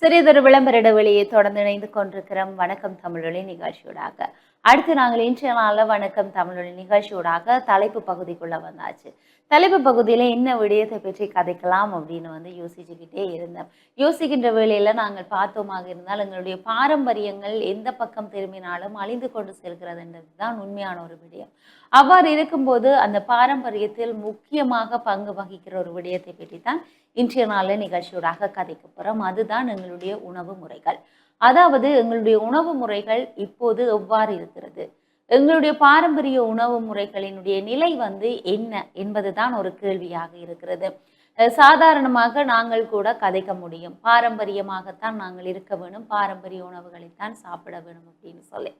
சிறிதொரு விளம்பர இடைவெளியை தொடர்ந்து இணைந்து கொண்டிருக்கிறோம். வணக்கம் தமிழொலி நிகழ்ச்சியூடாக. அடுத்து நாங்கள் இன்றைய நாளில் வணக்கம் தமிழொலி நிகழ்ச்சியோடாக தலைப்பு பகுதிக்குள்ள வந்தாச்சு. தலைப்பு பகுதியில என்ன விடயத்தை பற்றி கதைக்கலாம் அப்படின்னு வந்து யோசிச்சுக்கிட்டே இருந்தோம். யோசிக்கின்ற வேலையில நாங்கள் பார்த்தோமாக இருந்தால் எங்களுடைய பாரம்பரியங்கள் எந்த பக்கம் திரும்பினாலும் அழிந்து கொண்டு செல்கிறதுன்றது தான் உண்மையான ஒரு விடயம். அவ்வாறு இருக்கும்போது அந்த பாரம்பரியத்தில் முக்கியமாக பங்கு வகிக்கிற ஒரு விடயத்தை பற்றி தான் இன்றைய நாளில் நிகழ்ச்சியோடாக கதைக்க போறோம். அதுதான் எங்களுடைய உணவு முறைகள். அதாவது எங்களுடைய உணவு முறைகள் இப்போது எவ்வாறு இருக்கிறது? எங்களுடைய பாரம்பரிய உணவு முறைகளினுடைய நிலை வந்து என்ன என்பதுதான் ஒரு கேள்வியாக இருக்கிறது. சாதாரணமாக நாங்கள் கூட கதைக்க முடியும். பாரம்பரியமாகத்தான் நாங்கள் இருக்க வேணும். பாரம்பரிய உணவுகளைத்தான் சாப்பிட வேணும் அப்படின்னு சொல்லி.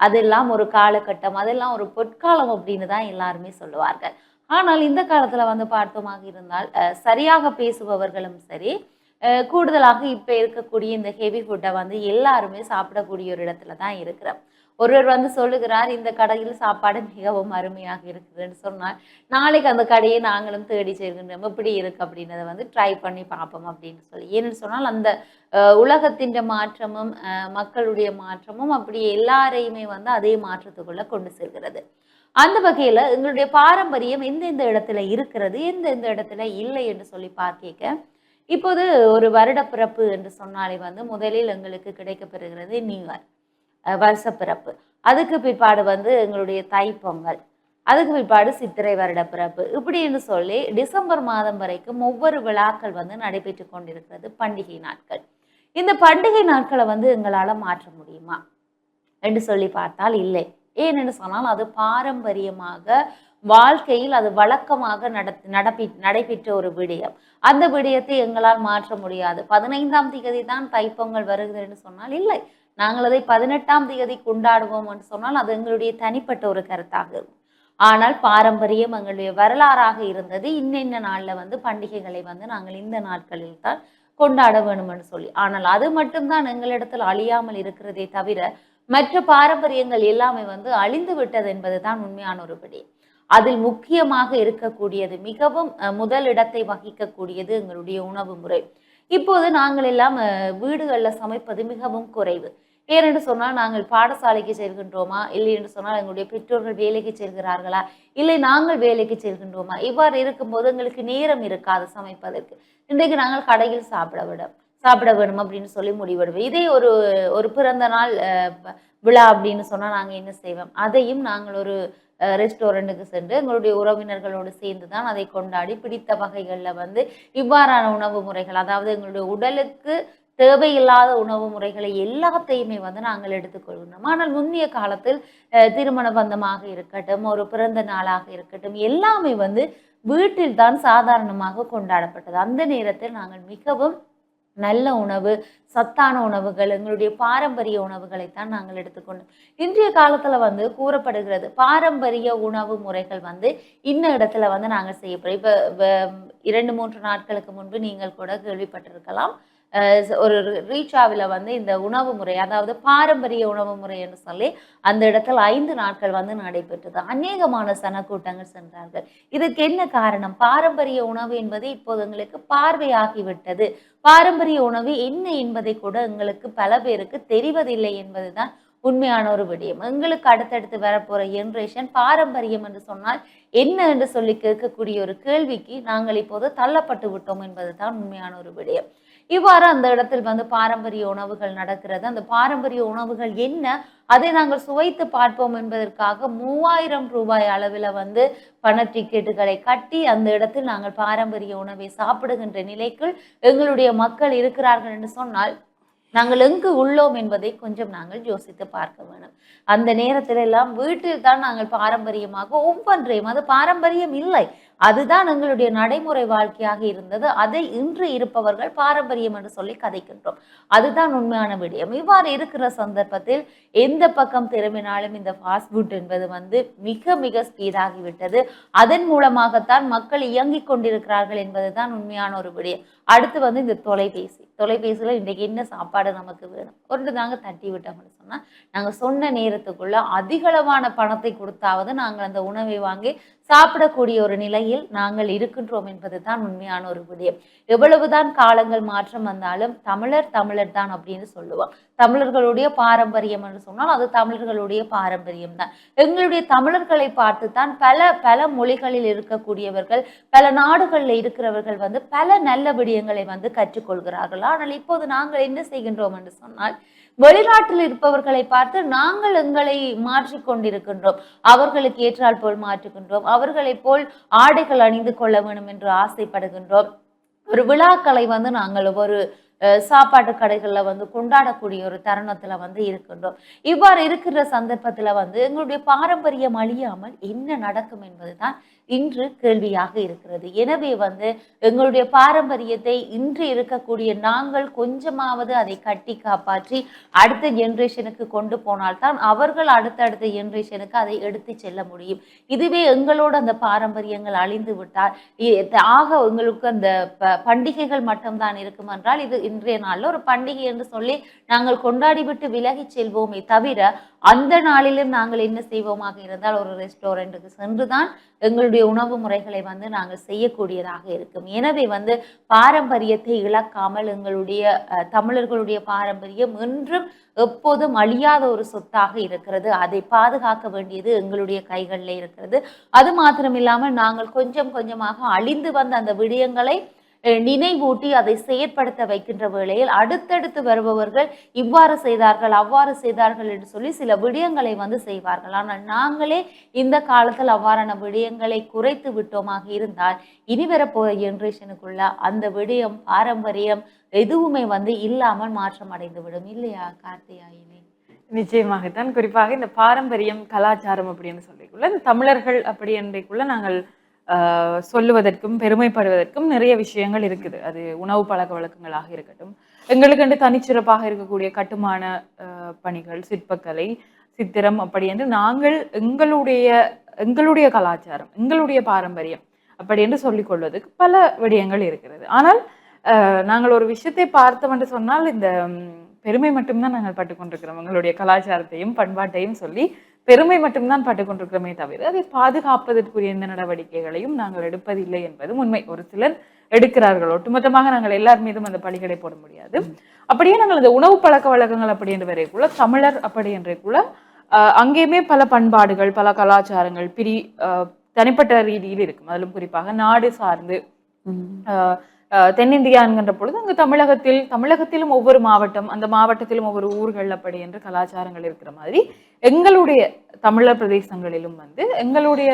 அதெல்லாம் ஒரு காலகட்டம். அதெல்லாம் ஒரு பொற்காலம் அப்படின்னு தான் எல்லாருமே சொல்லுவார்கள். ஆனால் இந்த காலத்தில் வந்து பார்த்தோமாக இருந்தால் சரியாக பேசுபவர்களும் சரி கூடுதலாக இப்போ இருக்கக்கூடிய இந்த ஹெவி ஃபுட்டை வந்து எல்லாருமே சாப்பிடக்கூடிய ஒரு இடத்துல தான் இருக்கிறோம். ஒருவர் வந்து சொல்லுகிறார் இந்த கடையில் சாப்பாடு மிகவும் அருமையாக இருக்குதுன்னு சொன்னால் நாளைக்கு அந்த கடையை நாங்களும் தேடி சேர்க்கின்றோம் எப்படி இருக்கு அப்படின்றத வந்து ட்ரை பண்ணி பார்ப்போம் அப்படின்னு சொல்லி. ஏன்னு சொன்னால் அந்த உலகத்தின் மாற்றமும் மக்களுடைய மாற்றமும் அப்படி எல்லாரையுமே வந்து அதே மாற்றத்துக்குள்ள கொண்டு செல்கிறது. அந்த வகையில் எங்களுடைய பாரம்பரியம் எந்தெந்த இடத்துல இருக்கிறது எந்தெந்த இடத்துல இல்லை என்று சொல்லி பார்க்க இப்போது ஒரு வருடப்பிறப்பு என்று சொன்னாலே வந்து முதலில் எங்களுக்கு கிடைக்கப்பெறுகிறது நியூ வருஷப்பிறப்பு. அதுக்கு பிற்பாடு வந்து எங்களுடைய தைப்பொங்கல் அதுக்கு பிற்பாடு சித்திரை வருடப்பிறப்பு. இப்படின்னு சொல்லி டிசம்பர் மாதம் வரைக்கும் ஒவ்வொரு விழாக்கள் வந்து நடைபெற்று கொண்டிருக்கிறது பண்டிகை நாட்கள். இந்த பண்டிகை நாட்களை வந்து எங்களால் மாற்ற முடியுமா? என்று சொல்லி பார்த்தால் இல்லை. ஏனென்று சொன்னால் அது பாரம்பரியமாக வாழ்க்கையில் அது வழக்கமாக நடத்தி நடப்பி நடைபெற்ற ஒரு விடயம். அந்த விடயத்தை எங்களால் மாற்ற முடியாது. பதினைந்தாம் தேதி தான் தைப்பொங்கல் வருகிறது என்று சொன்னால் இல்லை. நாங்கள் அதை பதினெட்டாம் தேதி கொண்டாடுவோம் என்று சொன்னால் அது எங்களுடைய தனிப்பட்ட ஒரு கருத்தாக இருக்கும். ஆனால் பாரம்பரியம் எங்களுடைய வரலாறாக இருந்தது. இன்னென்ன நாளில் வந்து பண்டிகைகளை வந்து நாங்கள் இந்த நாட்களில் தான் கொண்டாட வேணும்னு சொல்லி. ஆனால் அது மட்டும்தான் எங்களிடத்தில் அழியாமல் இருக்கிறதே தவிர மற்ற பாரம்பரியங்கள் எல்லாமே வந்து அழிந்து விட்டது என்பதுதான் உண்மையான ஒரு விடயம். அதில் முக்கியமாக இருக்கக்கூடியது மிகவும் முதல் இடத்தை வகிக்கக்கூடியது எங்களுடைய உணவு முறை. இப்போது நாங்கள் எல்லாம் வீடுகளில் சமைப்பது மிகவும் குறைவு. ஏனென்று சொன்னால் நாங்கள் பாடசாலைக்கு செல்கின்றோமா? இல்லை என்று சொன்னால் எங்களுடைய பெற்றோர்கள் வேலைக்கு செல்கிறார்களா? இல்லை நாங்கள் வேலைக்கு செல்கின்றோமா? இவ்வாறு இருக்கும்போது எங்களுக்கு நேரம் இருக்காது சமைப்பதற்கு. இன்றைக்கு நாங்கள் கடையில் சாப்பிட விடும் சாப்பிட வேணும் அப்படின்னு சொல்லி முடிவெடுவோம் இதே ஒரு ஒரு பிறந்த நாள் அஹ், விழா அப்படின்னு சொன்னால் நாங்கள் என்ன செய்வோம்? அதையும் நாங்கள் ஒரு ரெஸ்டாரண்ட்டுக்கு சென்று எங்களுடைய உறவினர்களோடு சேர்ந்து தான் அதை கொண்டாடி பிடித்த வகைகளில் வந்து இவ்வாறான உணவு முறைகள் அதாவது எங்களுடைய உடலுக்கு தேவையில்லாத உணவு முறைகளை எல்லாத்தையுமே வந்து நாங்கள் எடுத்துக்கொள்கின்றோம் ஆனால் முந்தைய காலத்தில் திருமண பந்தமாக இருக்கட்டும் ஒரு பிறந்த நாளாக இருக்கட்டும் எல்லாமே வந்து வீட்டில் தான் சாதாரணமாக கொண்டாடப்பட்டது. அந்த நேரத்தில் நாங்கள் மிகவும் நல்ல உணவு சத்தான உணவுகள் எங்களுடைய பாரம்பரிய உணவுகளைத்தான் நாங்கள் எடுத்துக்கொண்டோம். இன்றைய காலத்தில் வந்து கூறப்படுகிறது பாரம்பரிய உணவு முறைகள் வந்து இன்ன இடத்துல வந்து நாங்கள் செய்யப்படுறோம் இப்போ வ- இரண்டு மூன்று நாட்களுக்கு முன்பு நீங்கள் கூட கேள்விப்பட்டிருக்கலாம். ஒரு ரீச்சாவில் வந்து இந்த உணவு முறை அதாவது பாரம்பரிய உணவு முறை என்று சொல்லி அந்த இடத்துல ஐந்து நாட்கள் வந்து நடைபெற்றது. அநேகமான சனக்கூட்டங்கள் சென்றார்கள். இதற்கு என்ன காரணம்? பாரம்பரிய உணவு என்பது இப்போது எங்களுக்கு பார்வையாகிவிட்டது. பாரம்பரிய உணவு என்ன என்பதை கூட எங்களுக்கு பல பேருக்கு தெரிவதில்லை என்பதுதான் உண்மையான ஒரு விடயம். எங்களுக்கு அடுத்தடுத்து வரப்போற ஜென்ரேஷன் பாரம்பரியம் என்று சொன்னால் என்ன என்று சொல்லி கேட்கக்கூடிய ஒரு கேள்விக்கு நாங்கள் இப்போது தள்ளப்பட்டு விட்டோம் என்பதுதான் உண்மையான ஒரு விடயம். இவ்வாறு அந்த இடத்தில் வந்து பாரம்பரிய உணவுகள் நடக்கிறது. அந்த பாரம்பரிய உணவுகள் என்ன? அதை நாங்கள் சுவைத்து பார்ப்போம் என்பதற்காக மூவாயிரம் ரூபாய் அளவில் வந்து பண டிக்கெட்டுகளை கட்டி அந்த இடத்தில் நாங்கள் பாரம்பரிய உணவை சாப்பிடுகின்ற நிலைக்குள் எங்களுடைய மக்கள் இருக்கிறார்கள் என்று சொன்னால் நாங்கள் எங்கு உள்ளோம் என்பதை கொஞ்சம் நாங்கள் யோசித்து பார்க்க வேணும் அந்த நேரத்தில் எல்லாம் வீட்டில் தான் நாங்கள் பாரம்பரியமாக ஒவ்வொன்றையும் அது பாரம்பரியம் இல்லை. அதுதான் எங்களுடைய நடைமுறை வாழ்க்கையாக இருந்தது. அதை இன்று இருப்பவர்கள் பாரம்பரியம் என்று சொல்லி கதைக்கின்றோம். அதுதான் உண்மையான விடயம். இவ்வாறு இருக்கிற சந்தர்ப்பத்தில் எந்த பக்கம் திரும்பினாலும் இந்த ஃபாஸ்ட் ஃபுட் என்பது வந்து மிக மிக ஸ்பீடாகிவிட்டது அதன் மூலமாகத்தான் மக்கள் இயங்கிக் கொண்டிருக்கிறார்கள் என்பதுதான் உண்மையான ஒரு விடயம். அடுத்து வந்து இந்த தொலைபேசி. தொலைபேசியில் இன்றைக்கு என்ன சாப்பாடு நமக்கு வேணும்? ஒரு நாங்கள் தட்டி விட்டோம்னு சொன்னால் நாங்கள் சொன்ன நேரத்துக்குள்ள அதிகளவான பணத்தை கொடுத்தாவது நாங்கள் அந்த உணவை வாங்கி சாப்பிடக்கூடிய ஒரு நிலையில் நாங்கள் இருக்கின்றோம் என்பதுதான் உண்மையான ஒரு விடயம். எவ்வளவுதான் காலங்கள் மாற்றம் வந்தாலும் தமிழர் தமிழர் தான் அப்படின்னு சொல்லுவோம். தமிழர்களுடைய பாரம்பரியம் என்று சொன்னால் அது தமிழர்களுடைய பாரம்பரியம் தான். எங்களுடைய தமிழர்களை பார்த்து தான் பல பல மொழிகளில் இருக்கக்கூடியவர்கள் பல நாடுகளில் இருக்கிறவர்கள் வந்து பல நல்ல விடயங்களை வந்து கற்றுக்கொள்கிறார்கள். ஆனால் இப்போது நாங்கள் என்ன செய்கின்றோம் என்று சொன்னால் வெளிநாட்டில் இருப்பவர்களை பார்த்து நாங்கள் எங்களை மாற்றிக்கொண்டிருக்கின்றோம் அவர்களுக்கு ஏற்றால் போல் மாற்றுகின்றோம். அவர்களைப் போல் ஆடைகள் அணிந்து கொள்ள வேண்டும் என்று ஆசைப்படுகின்றோம். ஒரு விழாக்களை வந்து நாங்கள் ஒரு சாப்பாட்டு கடைகளில் வந்து கொண்டாடக்கூடிய ஒரு தருணத்தில் வந்து இருக்கின்றோம். இவ்வாறு இருக்கிற சந்தர்ப்பத்துல வந்து எங்களுடைய பாரம்பரியம் அழியாமல் என்ன நடக்கும் என்பதுதான் இன்று கேள்வியாக இருக்கிறது. எனவே வந்து எங்களுடைய பாரம்பரியத்தை இன்று இருக்கக்கூடிய நாங்கள் கொஞ்சமாவது அதை கட்டி காப்பாற்றி அடுத்த ஜென்ரேஷனுக்கு கொண்டு போனால்தான் அவர்கள் அடுத்தடுத்த ஜென்ரேஷனுக்கு அதை எடுத்து செல்ல முடியும். இதுவே எங்களோட அந்த பாரம்பரியங்கள் அழிந்து விட்டால் ஆக எங்களுக்கு அந்த ப- பண்டிகைகள் மட்டும்தான் இருக்கும் என்றால் இது இன்றைய நாள்ல ஒரு பண்டிகை என்று சொல்லி நாங்கள் கொண்டாடி விட்டு விலகி செல்வோமே தவிர அந்த நாளிலும் நாங்கள் என்ன செய்வோமாக இருந்தால் ஒரு ரெஸ்டாரண்ட்டுக்கு சென்றுதான் எங்களுடைய உணவு முறைகளை வந்து நாங்கள் செய்யக்கூடியதாக இருக்கும். எனவே வந்து பாரம்பரியத்தை இழக்காமல் எங்களுடைய அஹ், தமிழர்களுடைய பாரம்பரியம் என்றும் எப்போதும் அழியாத ஒரு சொத்தாக இருக்கிறது. அதை பாதுகாக்க வேண்டியது எங்களுடைய கைகளில் இருக்கிறது. அது மாத்திரமில்லாமல் நாங்கள் கொஞ்சம் கொஞ்சமாக அழிந்து வந்த அந்த விடயங்களை நினைவூட்டி அதை செயற்படுத்த வைக்கின்ற வேளையில் அடுத்தடுத்து வருபவர்கள் இவ்வாறு செய்தார்கள் அவ்வாறு செய்தார்கள் என்று சொல்லி சில விடயங்களை வந்து செய்வார்கள். ஆனால் நாங்களே இந்த காலத்தில் அவ்வாறான விடயங்களை குறைத்து விட்டோமாக இருந்தால் இனி வரப்போகிற ஜென்ரேஷனுக்குள்ள அந்த விடயம் பாரம்பரியம் எதுவுமே வந்து இல்லாமல் மாற்றம் அடைந்து விடும் இல்லையா கார்த்தியாயினி? நிச்சயமாகத்தான். குறிப்பாக இந்த பாரம்பரியம் கலாச்சாரம் அப்படின்னு சொல்லிக்குள்ள இந்த தமிழர்கள் அப்படி என்றைக்குள்ள நாங்கள் சொல்லுவதற்கும் பெருமைப்படுவதற்கும் நிறைய விஷயங்கள் இருக்குது. அது உணவு பழக்க வழக்கங்களாக இருக்கட்டும். எங்களுக்கென்று தனிச்சிறப்பாக இருக்கக்கூடிய கட்டுமான பணிகள் சிற்பக்கலை சித்திரம் அப்படி என்று நாங்கள் எங்களுடைய எங்களுடைய கலாச்சாரம் எங்களுடைய பாரம்பரியம் அப்படி என்று சொல்லிக்கொள்வதற்கு பல விடயங்கள் இருக்கிறது. ஆனால் நாங்கள் ஒரு விஷயத்தை பார்த்தோம் என்று சொன்னால் இந்த பெருமை மட்டும்தான் நாங்கள் பட்டுக்கொண்டிருக்கிறோம் எங்களுடைய கலாச்சாரத்தையும் பண்பாட்டையும் சொல்லி பெருமை மட்டும்தான் பட்டு கொண்டிருக்கிறோமே தவிர அதை பாதுகாப்பதற்குரிய எந்த நடவடிக்கைகளையும் நாங்கள் எடுப்பதில்லை என்பதும் உண்மை. ஒரு சிலர் எடுக்கிறார்கள். ஒட்டுமொத்தமாக நாங்கள் எல்லார் மீதும் அந்த பழிகளை போட முடியாது. அப்படியே நாங்கள் அந்த உணவு பழக்க வழக்கங்கள் அப்படி என்று வரைக்குள்ள தமிழர் அப்படி என்றைக்குள்ள ஆஹ், அங்கேயுமே பல பண்பாடுகள் பல கலாச்சாரங்கள் பிரி தனிப்பட்ட ரீதியில் இருக்கும். அதிலும் குறிப்பாக நாடு சார்ந்து ஆஹ் தென்னிந்தியா என்கின்ற பொழுது அங்கு தமிழகத்தில் தமிழகத்திலும் ஒவ்வொரு மாவட்டம் அந்த மாவட்டத்திலும் ஒவ்வொரு ஊர்கள் அப்படி என்று கலாச்சாரங்கள் இருக்கிற மாதிரி எங்களுடைய தமிழர் பிரதேசங்களிலும் வந்து எங்களுடைய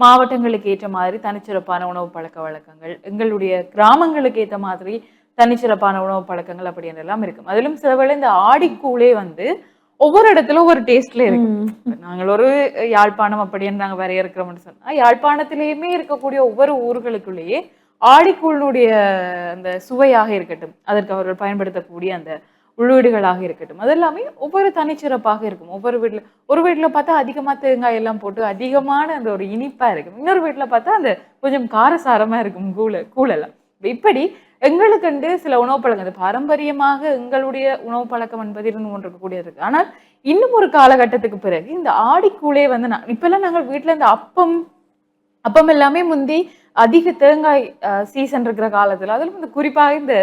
மாவட்டங்களுக்கு ஏற்ற மாதிரி தனிச்சிறப்பான உணவு பழக்க வழக்கங்கள் எங்களுடைய கிராமங்களுக்கு ஏற்ற மாதிரி தனிச்சிறப்பான உணவு பழக்கங்கள் அப்படி என்றெல்லாம் இருக்கும். அதிலும் சில வேளை இந்த ஆடிக்கூழே வந்து ஒவ்வொரு இடத்துல ஒவ்வொரு டேஸ்ட்ல இருக்கு. நாங்கள் ஒரு யாழ்ப்பாணம் அப்படின்னு நாங்க வரையறுக்கிறோம்னு சொன்னா யாழ்ப்பாணத்திலேயுமே இருக்கக்கூடிய ஒவ்வொரு ஊர்களுக்குள்ளேயே ஆடிக்கூழுடைய அந்த சுவையாக இருக்கட்டும் அதற்கு அவர்கள் பயன்படுத்தக்கூடிய அந்த உள்ளீடுகளாக இருக்கட்டும் அது எல்லாமே ஒவ்வொரு தனிச்சிறப்பாக இருக்கும். ஒவ்வொரு வீட்ல ஒரு வீட்டில் பார்த்தா அதிகமா தேங்காய் எல்லாம் போட்டு அதிகமான அந்த ஒரு இனிப்பா இருக்கும். இன்னொரு வீட்டில் பார்த்தா அந்த கொஞ்சம் காரசாரமா இருக்கும் கூழ கூழெல்லாம். இப்படி எங்களுக்கென்று சில உணவு பழக்கம் அது பாரம்பரியமாக எங்களுடைய உணவு பழக்கம் என்பது இருந்து இருக்கக்கூடியது இருக்கு. ஆனால் இன்னும் ஒரு காலகட்டத்துக்கு பிறகு இந்த ஆடிக்கூழே வந்து நான் இப்பெல்லாம் நாங்கள் வீட்டில் இந்த அப்பம் அப்பம் எல்லாமே முந்தி அதிக தேங்காய் சீசன் இருக்கிற காலத்தில் அதில் வந்து குறிப்பாக இந்த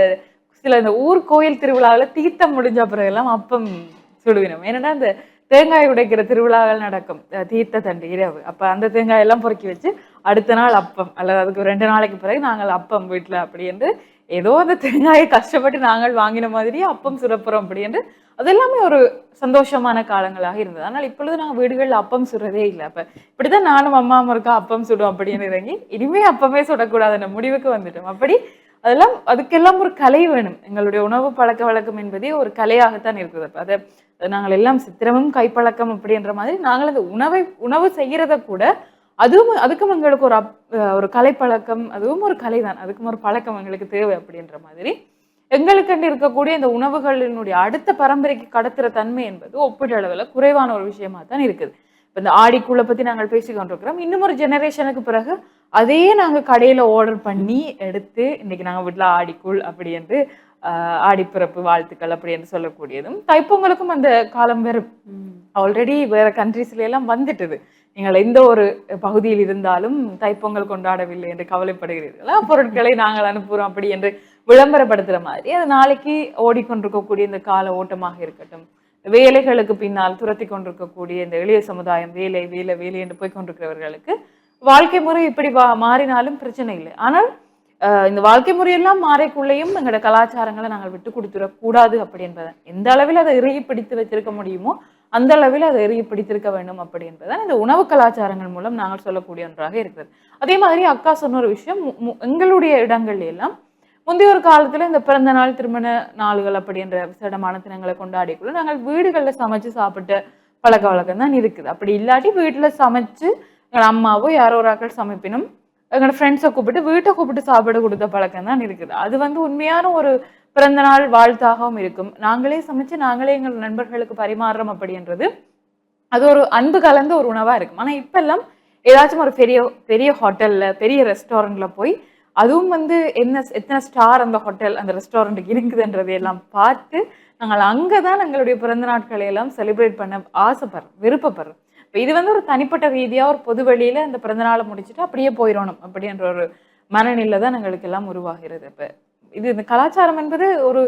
சில இந்த ஊர் கோயில் திருவிழாவில் தீர்த்தம் முடிஞ்ச பிறகு எல்லாம் அப்பம் சுடுவினோம். ஏன்னா இந்த தேங்காய் உடைக்கிற திருவிழாக்கள் நடக்கும். தீர்த்த தண்டு இரவு. அப்போ அந்த தேங்காய் எல்லாம் பொறுக்கி வச்சு அடுத்த நாள் அப்பம் அல்லது அதுக்கு ஒரு ரெண்டு நாளைக்கு பிறகு நாங்கள் அப்பம் வீட்டில் அப்படி என்று ஏதோ அந்த தேங்காயை கஷ்டப்பட்டு நாங்கள் வாங்கின மாதிரியே அப்பம் சுரப்புறோம் அப்படி என்று அது எல்லாமே ஒரு சந்தோஷமான காலங்களாக இருந்தது. ஆனால் இப்பொழுது நாங்கள் வீடுகளில் அப்பம் சுடுறதே இல்லை. அப்போ இப்படிதான் நானும் அம்மா இருக்கா அப்பம் சுடும் அப்படின்னு இறங்கி இனிமே அப்பமே சுடக்கூடாதுன்ற முடிவுக்கு வந்துட்டோம். அப்படி அதெல்லாம் அதுக்கெல்லாம் ஒரு கலை வேணும். எங்களுடைய உணவு பழக்க வழக்கம் என்பதே ஒரு கலையாகத்தான் இருக்குது. அப்போ அதை நாங்கள் எல்லாம் சித்திரமும் கைப்பழக்கம் அப்படின்ற மாதிரி நாங்கள் அந்த உணவை உணவு செய்கிறத கூட அதுவும் அதுக்கும் எங்களுக்கு ஒரு அப்- ஒரு கலைப்பழக்கம் அதுவும் ஒரு கலை தான் அதுக்கும் ஒரு பழக்கம் எங்களுக்கு தேவை அப்படின்ற மாதிரி எங்களுக்கு இருக்கக்கூடிய இந்த உணவுகளினுடைய அடுத்த பரம்பரைக்கு கடத்துற தன்மை என்பது ஒப்பீட்டளவில் குறைவான ஒரு விஷயமா தான் இருக்குது. இப்போ இந்த ஆடிக்குள்ளே பற்றி நாங்கள் பேசிக்கொண்டிருக்கிறோம் இன்னும் ஒரு ஜெனரேஷனுக்கு பிறகு அதையே நாங்கள் கடையில் ஆர்டர் பண்ணி எடுத்து இன்னைக்கு நாங்கள் வீட்டில் ஆடிக்குள் அப்படி என்று ஆடிப்பிறப்பு வாழ்த்துக்கள் அப்படி என்று சொல்லக்கூடியதும் தைப்பொங்கலுக்கும் அந்த காலம் வரும். ஆல்ரெடி வேற கண்ட்ரீஸ்ல எல்லாம் வந்துட்டுது. நீங்கள் எந்த ஒரு பகுதியில் இருந்தாலும் தைப்பொங்கல் கொண்டாடவில்லை என்று கவலைப்படுகிறீர்களா? பொருட்களை நாங்கள் அனுப்புகிறோம் அப்படி என்று விளம்பரப்படுத்துகிற மாதிரி. அது நாளைக்கு ஓடிக்கொண்டிருக்கக்கூடிய இந்த கால ஓட்டமாக இருக்கட்டும். வேலைகளுக்கு பின்னால் துரத்தி கொண்டிருக்கக்கூடிய இந்த எளிய சமுதாயம் வேலை வேலை வேலை என்று போய் கொண்டிருக்கிறவர்களுக்கு வாழ்க்கை முறை இப்படி வா- மாறினாலும் பிரச்சனை இல்லை. ஆனால் இந்த வாழ்க்கை முறையெல்லாம் மாறைக்குள்ளேயும் எங்களோட கலாச்சாரங்களை நாங்கள் விட்டு கொடுத்துடக் கூடாது அப்படி என்பதை. எந்த அளவில் அதை இறுகி பிடித்து வச்சிருக்க முடியுமோ அந்த அளவில் அதை இறுகி பிடித்திருக்க வேண்டும் அப்படி என்பதுதான் இந்த உணவு கலாச்சாரங்கள் மூலம் நாங்கள் சொல்லக்கூடிய ஒன்றாக இருக்கிறது. அதே மாதிரி அக்கா சொன்ன ஒரு விஷயம் மு- எங்களுடைய இடங்கள்ல எல்லாம் முந்தைய ஒரு காலத்தில் இந்த பிறந்த நாள் திருமண நாள்கள் அப்படின்ற விசேடமான தினங்களை கொண்டாடிக்குள்ள நாங்கள் வீடுகளில் சமைச்சு சாப்பிட்ட பழக்க வழக்கம் தான் இருக்குது. அப்படி இல்லாட்டி வீட்டில் சமைச்சு எங்கள் அம்மாவோ யாரோ ஒரு ஆக்கள் சமைப்பினும் எங்களோட ஃப்ரெண்ட்ஸை கூப்பிட்டு வீட்டை கூப்பிட்டு சாப்பிட கொடுத்த பழக்கம் தான் இருக்குது. அது வந்து உண்மையான ஒரு பிறந்த நாள் வாழ்த்தாகவும் இருக்கும். நாங்களே சமைச்சு நாங்களே எங்கள் நண்பர்களுக்கு பரிமாறுறோம் அப்படின்றது அது ஒரு அன்பு கலந்த ஒரு உணவாக இருக்கும். ஆனால் இப்பெல்லாம் ஏதாச்சும் ஒரு பெரிய பெரிய ஹோட்டலில் பெரிய ரெஸ்டாரண்ட்டில் போய் அதுவும் வந்து என்ன எத்தனை ஸ்டார் அந்த ஹோட்டல் அந்த ரெஸ்டாரண்ட்டுக்கு இருக்குதுன்றதை எல்லாம் பார்த்து நாங்கள் அங்கே தான் எங்களுடைய பிறந்த நாட்களை எல்லாம் செலிப்ரேட் பண்ண ஆசைப்படுறோம் விருப்பப்படுறோம். இப்போ இது வந்து ஒரு தனிப்பட்ட ரீதியாக ஒரு பொது வழியில் அந்த பிறந்தநாளை முடிச்சுட்டு அப்படியே போயிடணும் அப்படின்ற ஒரு மனநிலை தான் எங்களுக்கு எல்லாம் உருவாகிறது. இப்போ இது இந்த கலாச்சாரம் என்பது ஒரு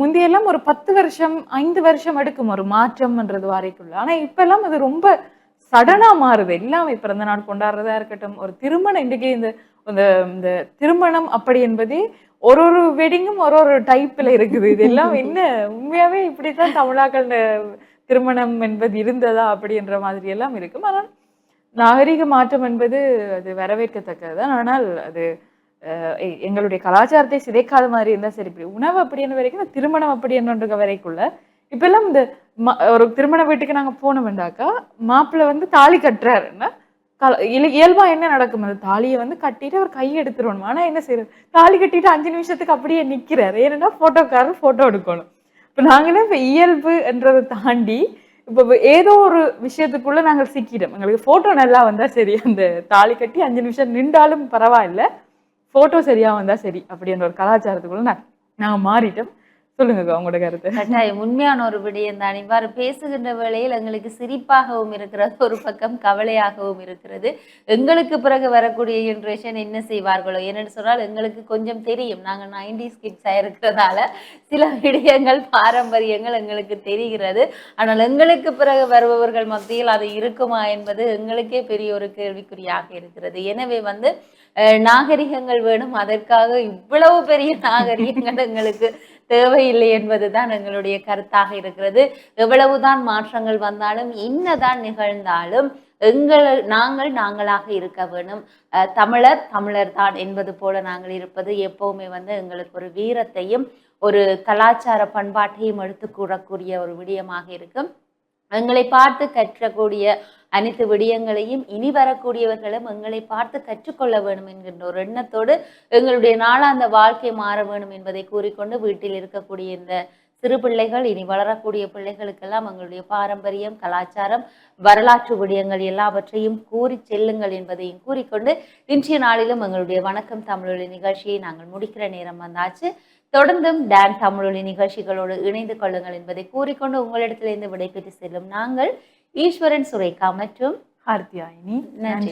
முந்தையெல்லாம் ஒரு பத்து வருஷம் ஐந்து வருஷம் எடுக்கும் ஒரு மாற்றம்ன்றது வரைக்குள்ள. ஆனால் இப்பெல்லாம் அது ரொம்ப சடனாக மாறுது. எல்லாமே பிறந்த நாள் கொண்டாடுறதா இருக்கட்டும் ஒரு திருமணம் இன்றைக்கு இந்த இந்த இந்த திருமணம் அப்படி என்பதே ஒரு ஒரு வெட்டிங்கும் ஒரு ஒரு டைப்ல இருக்குது. இதெல்லாம் என்ன? உண்மையாவே இப்படித்தான் தமிழாக்கள் திருமணம் என்பது இருந்ததா அப்படின்ற மாதிரி எல்லாம் இருக்கும். ஆனால் நாகரிக மாற்றம் என்பது அது வரவேற்கத்தக்கதுதான். ஆனால் அது அஹ், எங்களுடைய கலாச்சாரத்தை சிதைக்காத மாதிரி இருந்தால் சரி இப்படி உணவு அப்படின்னு வரைக்கும் திருமணம் அப்படி என்னன்ற வரைக்குள்ள இப்பெல்லாம் இந்த ம- ஒரு திருமண வீட்டுக்கு நாங்க போனோம்டாக்கா மாப்பிள்ளை வந்து தாலி கட்டுறாருன்னா கல- இயல்பாக என்ன நடக்கும்? அந்த தாலியை வந்து கட்டிட்டு அவர் கையை எடுத்துருவணும். ஆனால் என்ன செய்யறது? தாலி கட்டிட்டு அஞ்சு நிமிஷத்துக்கு அப்படியே நிற்கிறார் ஏன்னா போட்டோக்காரர் போட்டோ எடுக்கணும். இப்போ நாங்களே இப்போ இயல்பு என்றதை தாண்டி இப்போ ஏதோ ஒரு விஷயத்துக்குள்ள நாங்கள் சிக்கிட்டோம். எங்களுக்கு ஃபோட்டோ நல்லா வந்தால் சரி. அந்த தாலி கட்டி அஞ்சு நிமிஷம் நின்றாலும் பரவாயில்ல. ஃபோட்டோ சரியாக வந்தால் சரி. அப்படின்ற ஒரு கலாச்சாரத்துக்குள்ள நாங்கள் நாங்க மாறிட்டோம். சொல்லுங்க உங்களோட கருத்து. கட்டாயம். உண்மையான ஒரு விடயம் தான். இவ்வாறு பேசுகின்ற வேளையில் எங்களுக்கு சிரிப்பாகவும் இருக்கிறது ஒரு பக்கம் கவலையாகவும் இருக்கிறது. எங்களுக்கு பிறகு வரக்கூடிய ஜென்ரேஷன் என்ன செய்வார்களோ? என்னன்னு சொன்னால் எங்களுக்கு கொஞ்சம் தெரியும். நாங்கள் நைன்டிஸ் ஸ்கிட்ஸாக இருக்கிறதால சில விடயங்கள் பாரம்பரியங்கள் எங்களுக்கு தெரிகிறது. ஆனால் எங்களுக்கு பிறகு வருபவர்கள் மத்தியில் அது இருக்குமா என்பது எங்களுக்கே பெரிய ஒரு கேள்விக்குறியாக இருக்கிறது. எனவே வந்து நாகரிகங்கள் வேணும். அதற்காக இவ்வளவு பெரிய நாகரிகங்கள் எங்களுக்கு தேவையில்லை என்பதுதான் எங்களுடைய கருத்தாக இருக்கிறது. எவ்வளவுதான் மாற்றங்கள் வந்தாலும் என்னதான் நிகழ்ந்தாலும் எங்கள் நாங்கள் நாங்களாக இருக்க வேணும். அஹ் தமிழர் தமிழர் தான் என்பது போல நாங்கள் இருப்பது. எப்பவுமே வந்து எங்களுக்கு ஒரு வீரத்தையும் ஒரு கலாச்சார பண்பாட்டையும் எடுத்து கூறக்கூடிய ஒரு விடயமாக இருக்கும். எங்களை பார்த்து கற்றக்கூடிய அனைத்து விடயங்களையும் இனி வரக்கூடியவர்களும் எங்களை பார்த்து கற்றுக்கொள்ள வேண்டும் என்கின்ற ஒரு எண்ணத்தோடு எங்களுடைய நாளாந்த வாழ்க்கை மாற வேண்டும் என்பதை கூறிக்கொண்டு வீட்டில் இருக்கக்கூடிய இந்த சிறு பிள்ளைகள் இனி வளரக்கூடிய பிள்ளைகளுக்கெல்லாம் எங்களுடைய பாரம்பரியம் கலாச்சாரம் வரலாற்று விடயங்கள் எல்லாவற்றையும் கூறி செல்லுங்கள் என்பதையும் கூறிக்கொண்டு இன்றைய நாளிலும் எங்களுடைய வணக்கம் தமிழொலி நிகழ்ச்சியை நாங்கள் முடிக்கிற நேரம் வந்தாச்சு. தொடர்ந்தும் டான் தமிழொலி நிகழ்ச்சிகளோடு இணைந்து கொள்ளுங்கள் என்பதை கூறிக்கொண்டு உங்களிடத்திலிருந்து விடைபெற்று செல்லும் நாங்கள் ஈஸ்வரன் சுரேகா மற்றும் ஹார்த்தியாயினி நன்றி.